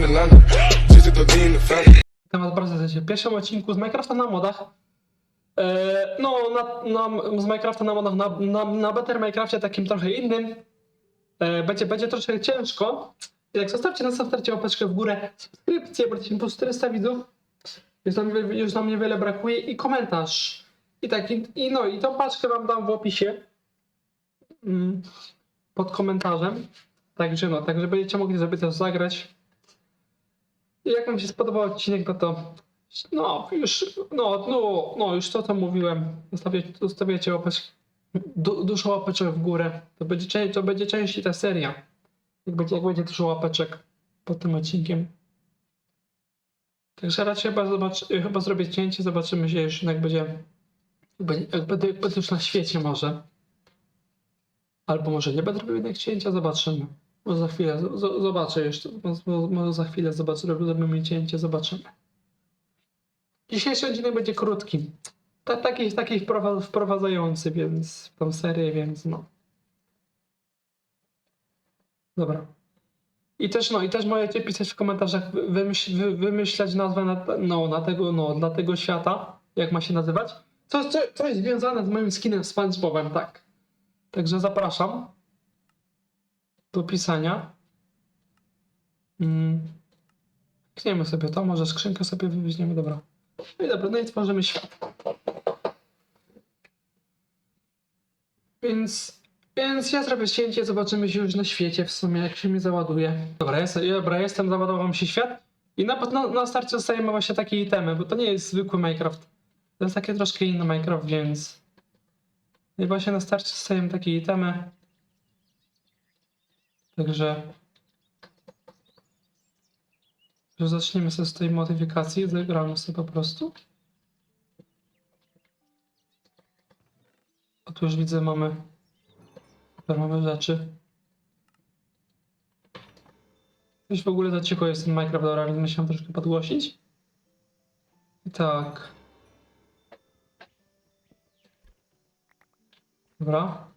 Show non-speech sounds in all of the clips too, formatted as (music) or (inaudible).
in Atlanta. Temat bardzo. W pierwszym odcinku z Minecrafta na modach. E, no, na, na, z Minecrafta na modach, na, na, na Better Minecrafcie takim trochę innym. E, będzie, będzie troszkę ciężko. I tak zostawcie na starcie łapeczkę w górę, subskrypcję, bo po 400 widzów. Już nam, już nam niewiele brakuje i komentarz. I tak, i, i no i tą paczkę wam dam w opisie. Mm, pod komentarzem. Także no, także będziecie mogli sobie też zagrać. Jak wam się spodobał odcinek, no to no już, no, no, no już to co mówiłem, zostawiacie, dużo łapeczek w górę, to będzie, to będzie częściej ta seria, jak będzie, jak będzie dużo łapeczek pod tym odcinkiem. Także raczej chyba, zobacz, chyba zrobię cięcie, zobaczymy się już jak będzie, jak będę, jak już na świecie może. Albo może nie będę robił jednak cięcia, zobaczymy. Może za chwilę, z- zobaczę jeszcze. Może, za chwilę zobaczę, zrobimy cięcie, zobaczymy. Dzisiejszy odcinek będzie krótki. Ta, taki, taki wprowa- wprowadzający, więc w tą serię, więc no. Dobra. I też, no, i też możecie pisać w komentarzach, wy- wymyśl, wy, wymyślać nazwę na, no, na tego, no, dla tego świata, jak ma się nazywać. Coś, coś związane z moim skinem SpongeBobem, tak. Także zapraszam do pisania. Mm. Kniemy sobie to, może skrzynkę sobie wywieźniemy, dobra. No i dobra, no i tworzymy świat. Więc, więc ja zrobię cięcie, zobaczymy się już na świecie w sumie, jak się mi załaduje. Dobra, jest, dobra jestem, załadował mi się świat. I na, na, na starcie dostajemy właśnie takie itemy, bo to nie jest zwykły Minecraft. To jest takie troszkę inny Minecraft, więc... I właśnie na starcie dostajemy takie itemy. Także że zaczniemy sobie z tej modyfikacji, zagramy sobie po prostu. A tu już widzę, mamy, mamy rzeczy. Już w ogóle za cicho jest ten Minecraft, dobra, więc musiałem troszkę podgłosić. I tak. Dobra.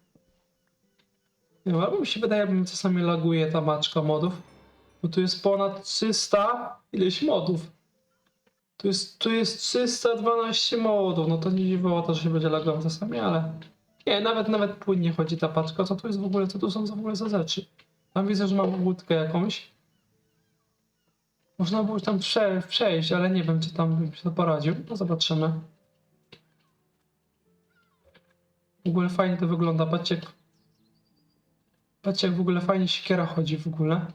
Wiem, albo mi się wydaje, że mi czasami laguje ta maczka modów. Bo tu jest ponad 300 ileś modów. Tu jest, tu jest 312 modów. No to nie dziwiło to, że się będzie lagował czasami, ale... Nie, nawet nawet płynnie chodzi ta paczka. Co tu jest w ogóle? Co tu są w ogóle za rzeczy? Tam widzę, że mam łódkę jakąś. Można było tam prze, przejść, ale nie wiem, czy tam bym się poradził. No zobaczymy. W ogóle fajnie to wygląda. Patrzcie, patrzcie jak w ogóle fajnie siekiera chodzi w ogóle.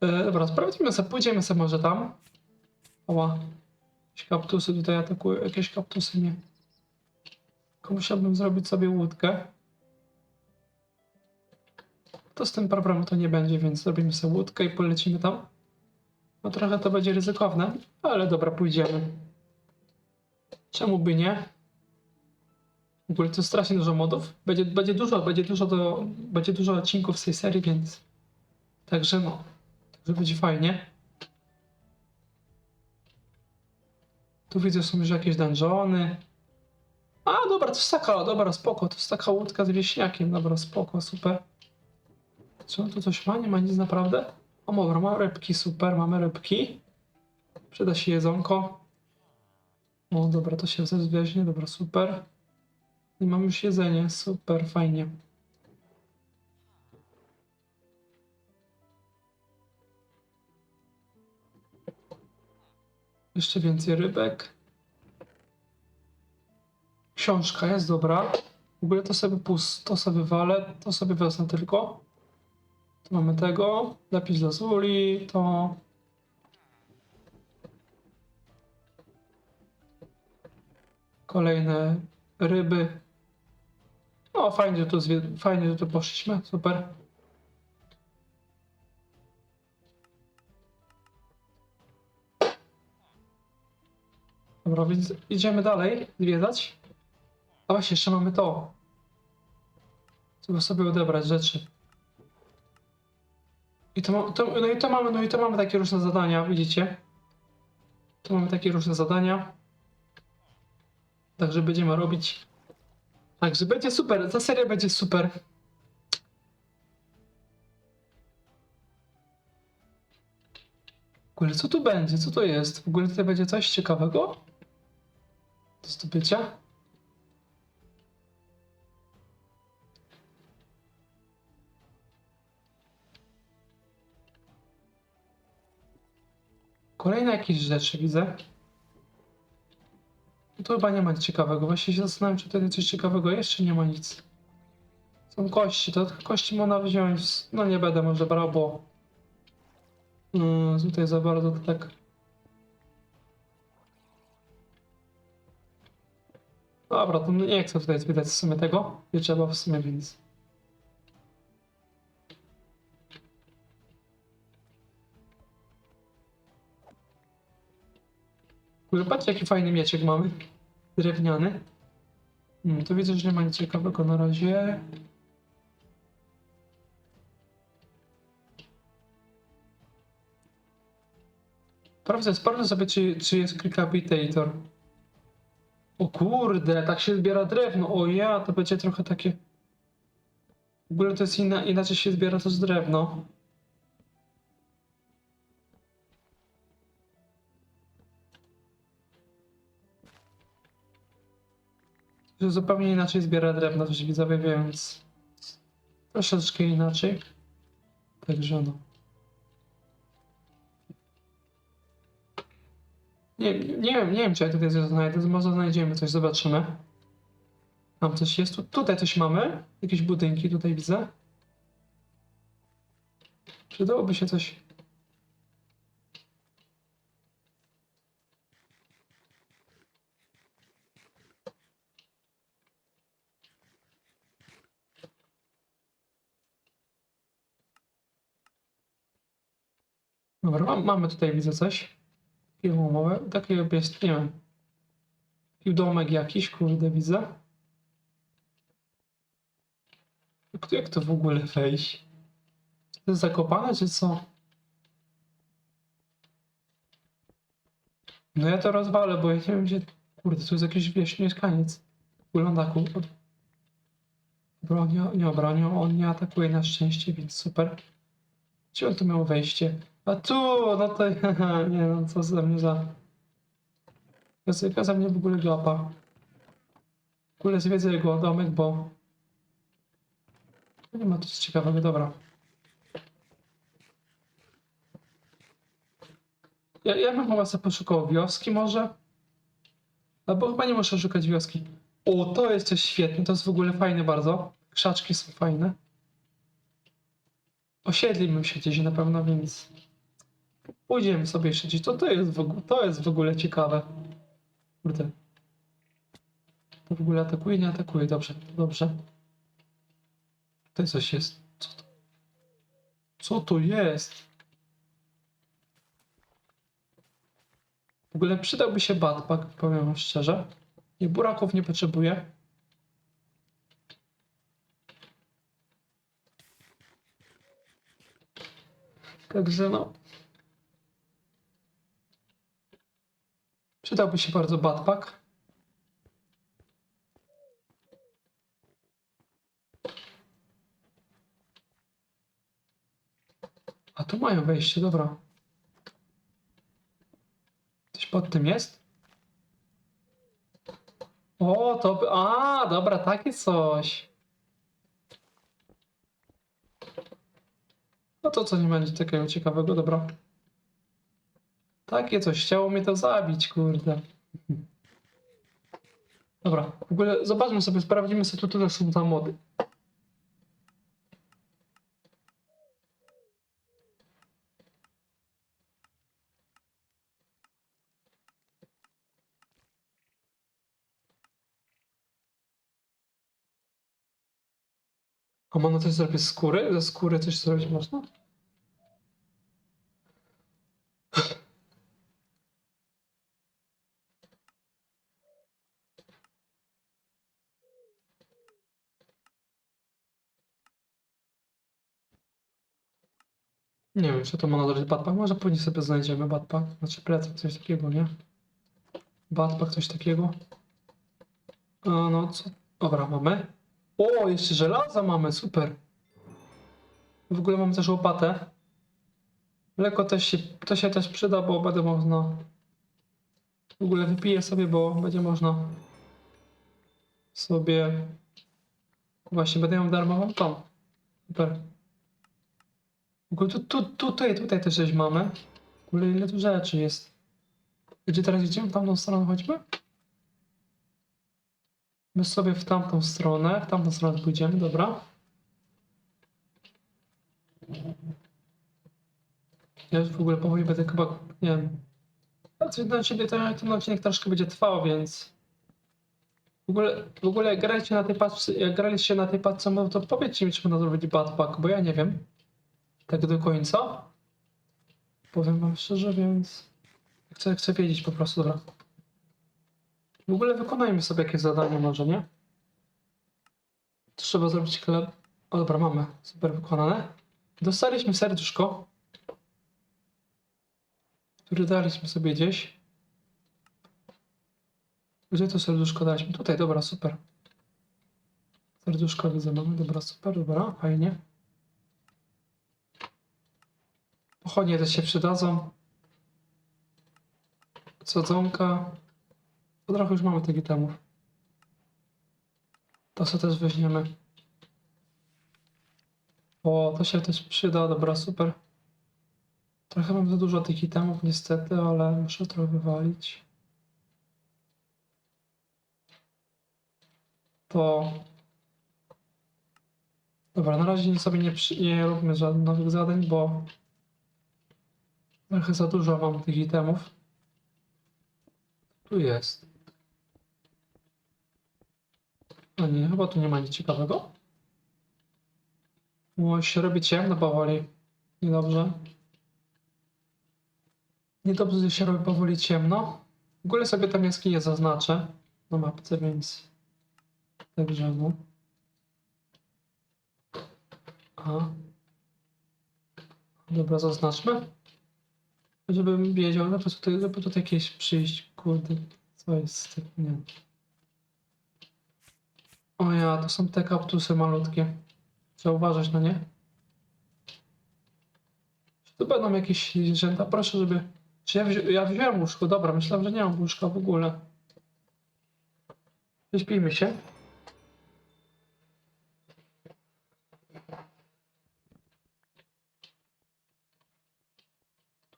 E, dobra, sprawdzimy sobie, pójdziemy sobie może tam. Oła. Jakieś kaptusy tutaj atakują, jakieś kaptusy mnie. Tylko musiałbym zrobić sobie łódkę. To z tym problemu to nie będzie, więc zrobimy sobie łódkę i polecimy tam. No trochę to będzie ryzykowne, ale dobra, pójdziemy. Czemu by nie? W ogóle to strasznie dużo modów. Będzie, będzie dużo, będzie dużo do, będzie dużo odcinków z tej serii, więc także no. Także będzie fajnie. Tu widzę są już jakieś dungeony. A dobra, to jest taka, dobra, spoko, to jest taka łódka z wieśniakiem, dobra, spoko, super. Co, tu coś ma? Nie ma nic naprawdę? O, dobra, mamy rybki, super, mamy rybki. Przyda się jedzonko. O, dobra, to się weźmie, dobra, super. I mam już jedzenie, super, fajnie. Jeszcze więcej rybek. Książka jest dobra. W ogóle to sobie pust, to sobie walę, to sobie wezmę tylko. Tu mamy tego, lapis lazuli, to... Kolejne ryby. No, fajnie, że tu, zwie- fajnie, że tu poszliśmy, super. Dobra, więc idziemy dalej zwiedzać. A właśnie, jeszcze mamy to. Trzeba sobie odebrać rzeczy. I to, to, no i to mamy, no i to mamy takie różne zadania, widzicie? Tu mamy takie różne zadania. Także będziemy robić. Także będzie super, ta seria będzie super. ogóle co tu będzie? Co to jest? W ogóle tutaj będzie coś ciekawego? Do zdobycia? Kolejne jakieś rzeczy widzę. Tu chyba nie ma nic ciekawego. Właśnie się zastanawiam, czy tutaj coś ciekawego jest, czy nie ma nic. Są kości, to kości można wziąć. No nie będę może brał, bo mm, tutaj za bardzo to tak. Dobra, to nie chcę tutaj zwiedzać w sumie tego. Nie trzeba w sumie, więc. Patrzcie jaki fajny mieczek mamy. Drewniany. Hmm, to widzę, że nie ma nic ciekawego na razie. Sprawdzę, sprawdzę sobie, czy, czy jest Clickabitator. O kurde, tak się zbiera drewno. O ja, to będzie trochę takie... W ogóle to jest inna, inaczej się zbiera to z drewno. Że zupełnie inaczej zbiera drewno też widzowie, więc troszeczkę inaczej. Także no. Nie, nie wiem, nie wiem czy ja tutaj coś znajdę, może znajdziemy coś, zobaczymy. Tam coś jest, tu, tutaj coś mamy, jakieś budynki tutaj widzę. Przydałoby się coś... Dobra, mam, mamy tutaj widzę coś. Takie umowy, takie jest, nie wiem. Taki domek jakiś, kurde, widzę. Jak, jak to w ogóle wejść? To jest zakopane, czy co? No ja to rozwalę, bo ja nie wiem gdzie... Kurde, tu jest jakiś wieś, mieszkaniec. Wygląda ku... od- Bronią, nie obronią, on nie atakuje na szczęście, więc super. Gdzie on tu miał wejście? A tu, no to (laughs) nie no, co za mnie za... Jaka za mnie w ogóle glapa. W ogóle zwiedzę jego domek, bo... Nie ma nic ciekawego, dobra. Ja, ja bym chyba sobie poszukał wioski może. Albo chyba nie muszę szukać wioski. O, to jest coś świetne, to jest w ogóle fajne bardzo. Krzaczki są fajne. Osiedlimy się gdzieś na pewno, więc... Pójdziemy sobie jeszcze gdzieś. To, to, jest w ogóle, to jest w ogóle ciekawe. Kurde. To w ogóle atakuje, nie atakuje. Dobrze, dobrze. Tutaj coś jest. Co to? Co to jest? W ogóle przydałby się backpack, powiem wam szczerze. I buraków nie potrzebuję. Także no. Przydałby się bardzo backpack. A tu mają wejście, dobra. Coś pod tym jest? O, to... by- A, dobra, takie coś. No to co nie będzie takiego ciekawego, dobra. Takie coś, chciało mnie to zabić, kurde. Dobra, w ogóle zobaczmy sobie, sprawdzimy sobie, tutaj są tam mody. A można coś zrobić z skóry? Ze skóry coś zrobić można? Nie wiem, czy to można zrobić batpack. Może później sobie znajdziemy batpack. Znaczy plecak, coś takiego, nie? Batpack, coś takiego. A, no co? Dobra, mamy. O, jeszcze żelaza mamy, super. W ogóle mamy też łopatę. Mleko też się, to się też przyda, bo będę można... W ogóle wypiję sobie, bo będzie można sobie... Właśnie, będę ją darmową tą. Super. W tu, tu, tutaj, tutaj też coś mamy. W ogóle ile tu rzeczy jest. Gdzie teraz idziemy? Tamtą stronę chodźmy? My sobie w tamtą stronę, w tamtą stronę pójdziemy, dobra. Ja już w ogóle powoli będę chyba, nie wiem. Ten, ten, ten, odcinek troszkę będzie trwał, więc... W ogóle, w ogóle jak graliście na tej paczce, jak graliście na tej paczce, to powiedzcie mi, czy można zrobić backpack, bo ja nie wiem. Tak do końca. Powiem wam szczerze, więc... Chcę, chcę wiedzieć po prostu, dobra. W ogóle wykonajmy sobie jakieś zadanie może, nie? Trzeba zrobić chleb. O dobra, mamy. Super wykonane. Dostaliśmy serduszko. Które daliśmy sobie gdzieś. Gdzie to serduszko daliśmy? Tutaj, dobra, super. Serduszko widzę, mamy, dobra, super, dobra, fajnie. Pochodnie też się przydadzą. Sadzonka. To trochę już mamy tych itemów. To co też weźmiemy. O, to się też przyda, dobra, super. Trochę mam za dużo tych itemów niestety, ale muszę trochę wywalić. To... Dobra, na razie sobie nie, nie róbmy żadnych nowych zadań, bo trochę za dużo mam tych itemów. Tu jest. A nie, chyba tu nie ma nic ciekawego. Może się robi ciemno powoli. Niedobrze. Niedobrze że się robi powoli ciemno. W ogóle sobie tam jaskinię zaznaczę na mapce, więc także no. A. Dobra, zaznaczmy. Żebym wiedział, żeby tutaj, żeby tutaj jakieś przyjść, kurde, co jest z tym, nie. O ja, to są te kaptusy malutkie. Trzeba uważać na nie. Czy tu będą jakieś zwierzęta? Proszę, żeby... Czy ja, wzi... ja wziąłem łóżko? Dobra, myślałem, że nie mam łóżka w ogóle. Wyśpijmy się.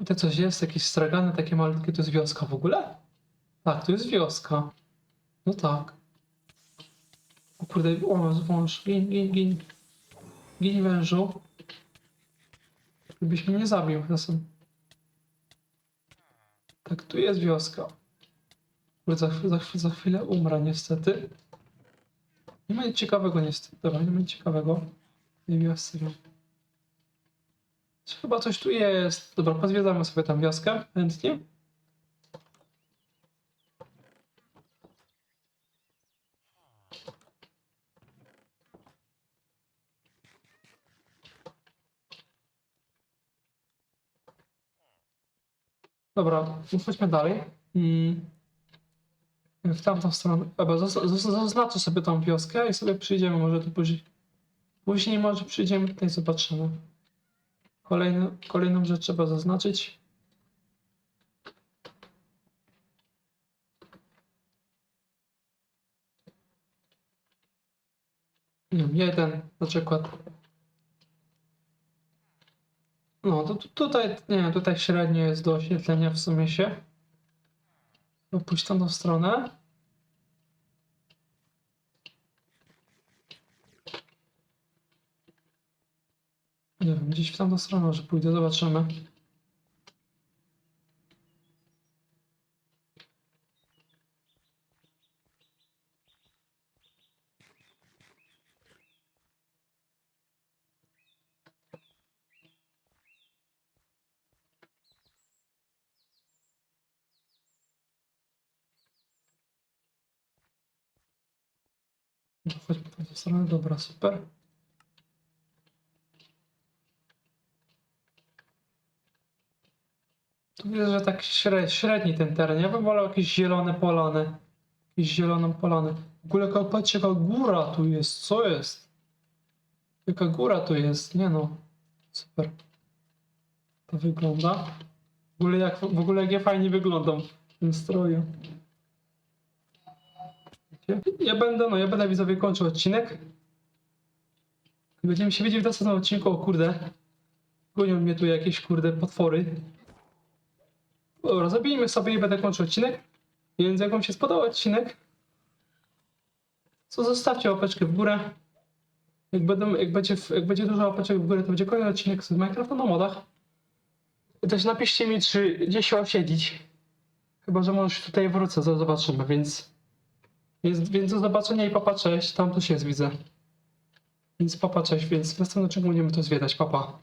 Tutaj coś jest, jakieś stragany takie malutkie. To jest wioska w ogóle? Tak, to jest wioska. No tak. O kurde, o, wąż, gin, gin, gin. Gin wężu. Żebyś mnie nie zabił czasem. Tak, tu jest wioska. Kurde, Za, za, za chwilę umrę niestety. Nie ma nic ciekawego niestety. Dobra, nie ma nic ciekawego. tej wiosce. Chyba coś tu jest. Dobra, pozwiedzamy sobie tam wioskę chętnie. Dobra, chodźmy dalej. Mm. W tamtą stronę. Dobra, zaz- zaz- zaznaczę sobie tą wioskę i sobie przyjdziemy może tu później. Później może przyjdziemy tutaj zobaczymy. Kolejny, kolejną rzecz trzeba zaznaczyć. Jeden na przykład. No, to tu- tutaj, nie tutaj średnio jest do oświetlenia w sumie się. Pójść tą stronę. Nie wiem, gdzieś w tamtą stronę może pójdę, zobaczymy. Chodźmy w tamtą stronę, dobra, super. Tu widzę, że tak śre- średni ten teren. Ja bym wolał jakieś zielone polany. Jakieś zieloną polany. W ogóle jaka- patrzcie, jaka góra tu jest. Co jest? Jaka góra tu jest? Nie no. Super. to wygląda. W ogóle jak, w ogóle jak ja fajnie wyglądam w tym stroju. Ja będę, no ja będę widzowie kończył odcinek. Będziemy się widzieć w następnym odcinku, o kurde. Gonią mnie tu jakieś kurde potwory. Dobra, zabijmy sobie i będę kończył odcinek. Więc jak wam się spodobał odcinek, to zostawcie łapeczkę w górę. Jak, będą, jak, będzie, jak będzie dużo łapeczek w górę, to będzie kolejny odcinek z Minecrafta na modach. I też napiszcie mi, czy gdzieś się osiedlić. Chyba, że może tutaj wrócę, zobaczymy, więc... Więc, więc do zobaczenia i papa, cześć. Tam to się widzę. Więc papa, cześć, więc w następnym odcinku będziemy to zwiedzać, papa.